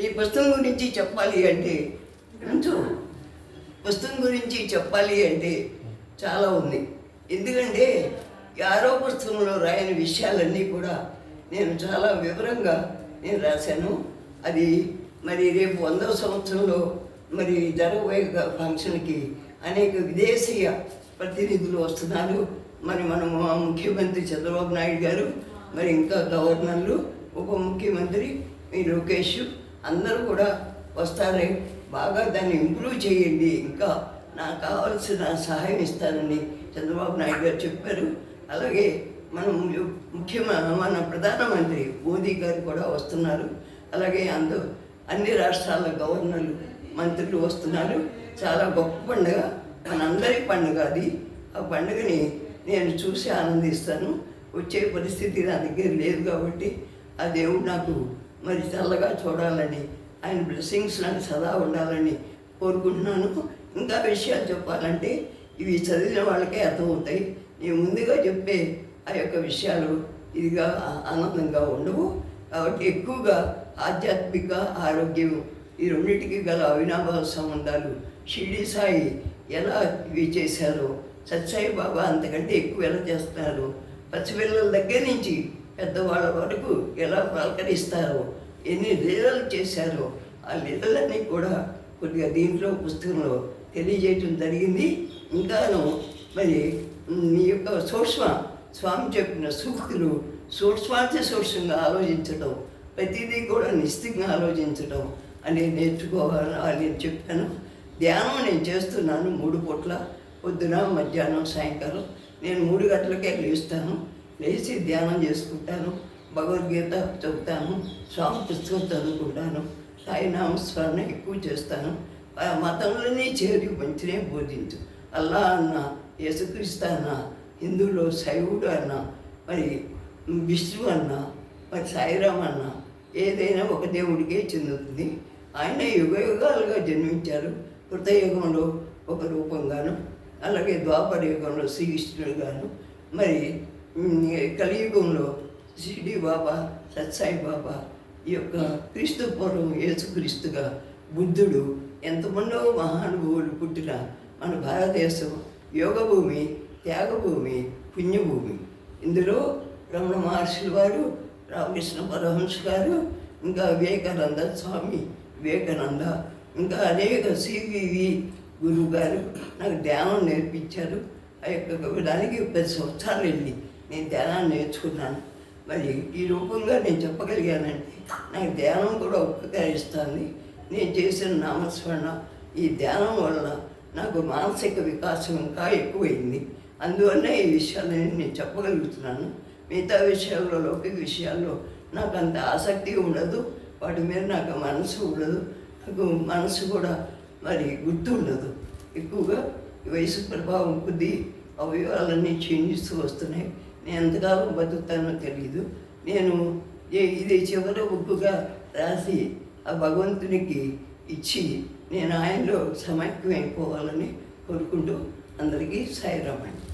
ఈ పుస్తకం గురించి చెప్పాలి అంటే కొంచెం పుస్తకం గురించి చెప్పాలి అంటే చాలా ఉంది. ఎందుకంటే ఈ ఆరో పుస్తకంలో రాయని విషయాలన్నీ కూడా నేను చాలా వివరంగా నేను రాశాను. అది మరి రేపు వందవ సంవత్సరంలో మరి జరగబోయే ఫంక్షన్కి అనేక విదేశీయ ప్రతినిధులు వస్తున్నారు. మరి మన ముఖ్యమంత్రి చంద్రబాబు నాయుడు గారు మరి ఇంకా గవర్నర్లు ఉప ముఖ్యమంత్రి ఈ లోకేష్ అందరూ కూడా వస్తారే బాగా దాన్ని ఇంప్రూవ్ చేయండి ఇంకా నాకు కావాల్సిన సహాయం ఇస్తానని చంద్రబాబు నాయుడు గారు చెప్పారు. అలాగే మనం ముఖ్యమైన మన ప్రధానమంత్రి మోదీ గారు కూడా వస్తున్నారు. అలాగే అందు అన్ని రాష్ట్రాల గవర్నర్లు మంత్రులు వస్తున్నారు. చాలా గొప్ప పండుగ మనందరి పండుగ అది. ఆ పండుగని నేను చూసి ఆనందిస్తాను. వచ్చే పరిస్థితి నా దగ్గర లేదు కాబట్టి ఆ దేవుడు నాకు మరి చల్లగా చూడాలని ఆయన బ్లెస్సింగ్స్ నాకు సదా ఉండాలని కోరుకుంటున్నాను. ఇంకా విషయాలు చెప్పాలంటే ఇవి చదివిన వాళ్ళకే అర్థమవుతాయి. నేను ముందుగా చెప్పే ఆ యొక్క విషయాలు ఇదిగా ఆనందంగా ఉండవు. కాబట్టి ఎక్కువగా ఆధ్యాత్మిక ఆరోగ్యం ఈ రెండింటికి గల అవినాభావ సంబంధాలు షిరిడి సాయి ఎలా ఇవి చేశారో సత్సాయి బాబా అంతకంటే ఎక్కువ ఎలా చేస్తున్నారు పసిపిల్లల దగ్గర నుంచి పెద్దవాళ్ళ వరకు ఎలా పలకరిస్తారో ఎన్ని లీలలు చేశారో ఆ లీలలన్నీ కూడా కొద్దిగా దీంట్లో పుస్తకంలో తెలియజేయటం జరిగింది. ఇంకాను మరి మీ యొక్క సూక్ష్మ స్వామి చెప్పిన సూక్తులు సూక్ష్మార్థ సూక్ష్మంగా ఆలోచించడం ప్రతిదీ కూడా నిశ్చితంగా ఆలోచించడం అనేది నేర్చుకోవాలని నేను చెప్పాను. ధ్యానం నేను చేస్తున్నాను మూడు పూట్ల పొద్దున మధ్యాహ్నం సాయంకాలం. నేను మూడు గంటలకే లేస్తాను. లేచి ధ్యానం చేసుకుంటాను భగవద్గీత చదువుతాను స్వామి పుస్తకం చదువుకుంటాను సాయినామ స్మరణ ఎక్కువ చేస్తాను. మతంలోనే చేరి మంచినే బోధించు. అల్లా అన్న యేసుక్రీస్తు అన్న హిందువులో శైవుడు అన్న మరి విష్ణు అన్న మరి సాయిరామ్ అన్న ఏదైనా ఒక దేవుడికే చెందుతుంది. ఆయన యుగయుగాలుగా జన్మించారు. కృతయుగంలో ఒక రూపంగాను అలాగే ద్వాపర యుగంలో శ్రీకృష్ణుడు గాను మరి కలియుగంలో షిరిడి బాబా సత్సాయి బాబా ఈ యొక్క క్రీస్తు పూర్వం యేసుక్రీస్తుగా బుద్ధుడు ఎంతమందో మహానుభావులు పుట్టిన మన భారతదేశం యోగభూమి త్యాగభూమి పుణ్యభూమి. ఇందులో రమణ మహర్షుల వారు రామకృష్ణ పరహంస గారు ఇంకా వివేకానంద స్వామి వివేకానంద ఇంకా అనేక సివివి గురువు గారు నాకు ధ్యానం నేర్పించారు. ఆ యొక్క దానికి పది సంవత్సరాలు వెళ్ళి నేను ధ్యానాన్ని నేర్చుకున్నాను. మరి ఈ రూపంగా నేను చెప్పగలిగానండి. నాకు ధ్యానం కూడా ఉపకరిస్తుంది. నేను చేసిన నామస్మరణ ఈ ధ్యానం వల్ల నాకు మానసిక వికాసం ఇంకా ఎక్కువైంది. అందువల్ల ఈ విషయాలని నేను చెప్పగలుగుతున్నాను. మిగతా విషయాల్లో లౌకిక విషయాల్లో నాకు అంత ఆసక్తి ఉండదు. వాటి మీద నాకు మనసు ఉండదు. నాకు మనసు కూడా మరి గుర్తు ఉండదు. ఎక్కువగా వయసు ప్రభావం కొద్దీ అవయవాలన్నీ క్షీణిస్తూ వస్తున్నాయి. నేను ఎంతకాలం బతుకుతానో తెలియదు నేను ఇది చివరి ఉప్పుగా రాసి ఆ భగవంతునికి ఇచ్చి నేను ఆయనలో సమైక్యం అయిపోవాలని కోరుకుంటూ అందరికీ సాయిరామండి